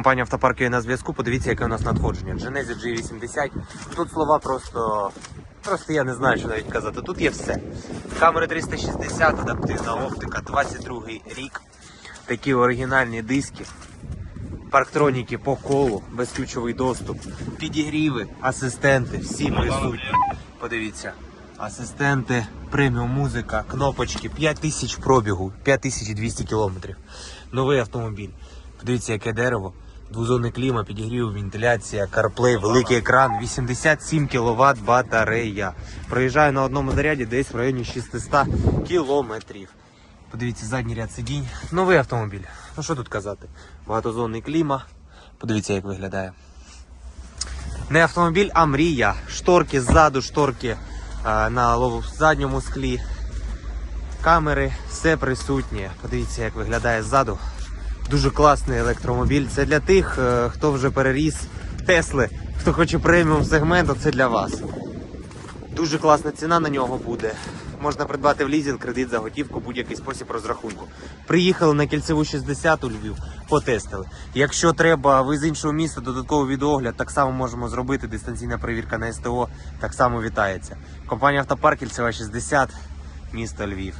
Компанія автопарк є на зв'язку. Подивіться, яке у нас надходження. Genesis G80. Тут слова просто. Просто я не знаю, що навіть казати. Тут є все. Камери 360, адаптивна оптика, 22 рік. Такі оригінальні диски. Парктроніки по колу, безключовий доступ, підігріви, асистенти, всі присутні. Подивіться. Асистенти, преміум музика, кнопочки, 5000 пробігу, 5200 кілометрів. Новий автомобіль. Подивіться, яке дерево. Двозонний кліма, підігрів, вентиляція, CarPlay, великий екран, 87 кВт батарея. Проїжджаю на одному заряді десь в районі 600 кілометрів. Подивіться задній ряд сидінь. Новий автомобіль. Ну що тут казати? Багатозонний кліма. Подивіться, як виглядає. Не автомобіль, а мрія. Шторки ззаду, шторки е, на задньому склі. Камери, все присутнє. Подивіться, як виглядає ззаду. Дуже класний електромобіль. Це для тих, е, хто вже переріс Тесли, хто хоче преміум сегменту, це для вас. Дуже класна ціна на нього буде. Можна придбати в лізинг, кредит за готівку, будь-який спосіб розрахунку. Приїхали на кільцеву 60 у Львів, потестили. Якщо треба, ви з іншого міста додатковий відеогляд, так само можемо зробити. Дистанційна перевірка на СТО так само вітається. Компанія Автопарк Кільцева 60, місто Львів.